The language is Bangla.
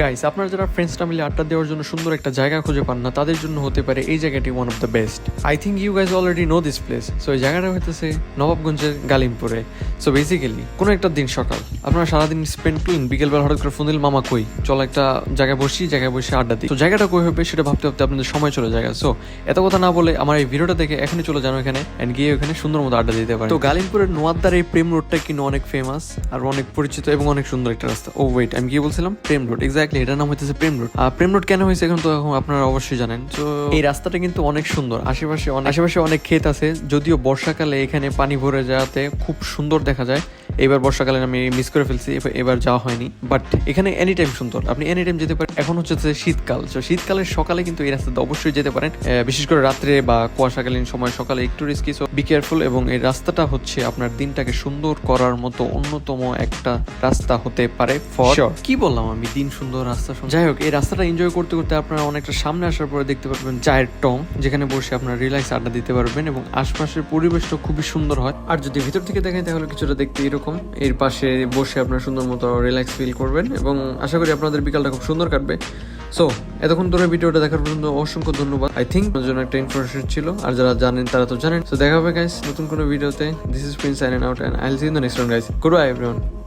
গাইস আপনারা যারা ফ্রেন্ডসরা মিলে আড্ডা দেওয়ার জন্য সুন্দর একটা জায়গা খুঁজে পান না, তাদের জন্য হতে পারে এই জায়গাটি one of the best I think you guys already know this place so এই জায়গাটা হইতেছে নবাবগঞ্জের গালিমপুরে. সো বেসিক্যালি কোনো একটা দিন সকাল, আপনারা সারাদিন স্পেন্ড করলেন বিকেলবেলা হঠাৎ করে ফোন দিল মামা কই? চলো একটা জায়গায় বসি, জায়গায় বসে আড্ডা দিই। তো জায়গাটা কই হবে সেটা ভাবতে ভাবতে আপনাদের সময় চলে যায়। সো এত কথা না বলে আমার এই ভিডিওটা দেখে এখনই চলে যান এখানে এন্ড গিয়ে ওখানে সুন্দর মতো আড্ডা দিতে পারেন। তো গালিমপুরের নোয়াদ্দার এই প্রেম রোডটা কিন্তু অনেক ফেমাস আর অনেক পরিচিত এবং অনেক সুন্দর একটা রাস্তা। ও ওয়েট আমি গিয়ে বলছিলাম প্রেম রোড এক্স্যাক্টলি এটার নাম হইতেছে প্রেম রোড। আর প্রেম রোড কেন হয়েছে এখন তো এখন আপনারা অবশ্যই জানেন। তো এই রাস্তাটা কিন্তু অনেক সুন্দর। আশেপাশে আশেপাশে অনেক ক্ষেত আছে, যদিও বর্ষাকালে এখানে পানি ভরে যাওয়াতে খুব সুন্দর দেখা যায়। এবার বর্ষাকালে আমি মিস করে ফেলছি এবার- যাওয়া হয়নি। বাট এখানে এনি টাইম সুন্দর। আপনি এনি টাইম যেতে পারেন। এখন হচ্ছে যে শীতকাল। তো শীতকালের সকালে কিন্তু এই রাস্তাতে অবশ্যই যেতে পারেন। বিশেষ করে রাত্রে বা কুয়াশাকালীন সময় সকালে একটু রিস্কি সো বি কেয়ারফুল এবং এই রাস্তাটা হচ্ছে আপনার দিনটাকে সুন্দর করার মতো অন্যতম একটা রাস্তা হতে পারে ফর কি বললাম আমি? দিন সুন্দর রাস্তা। যাই হোক এই রাস্তাটা এনজয় করতে করতে আপনারা অনেকটা সামনে আসার পরে দেখতে পারবেন চায়ের টং যেখানে বসে আপনারা রিল্যাক্স আড্ডা দিতে পারবেন এবং আশপাশের পরিবেশটা খুবই সুন্দর হয়। আর যদি ভিতর থেকে দেখেন তাহলে কিছুটা দেখতে এরকম এর পাশে বসে আপনার সুন্দর মতো রিল্যাক্স ফিল করবেন এবং আশা করি আপনাদের বিকালটা খুব সুন্দর কাটবে। সো এতক্ষণ ধরে ভিডিওটা দেখার পর্যন্ত অসংখ্য ধন্যবাদ। আই থিঙ্ক আমার জন্য একটা ইনফরমেশন ছিল। আর যারা জানেন, তারা তো জানেন। সো দেখা হবে গাইস নতুন কোনো ভিডিওতে this is Prince sign out and I'll see in the next guys good bye everyone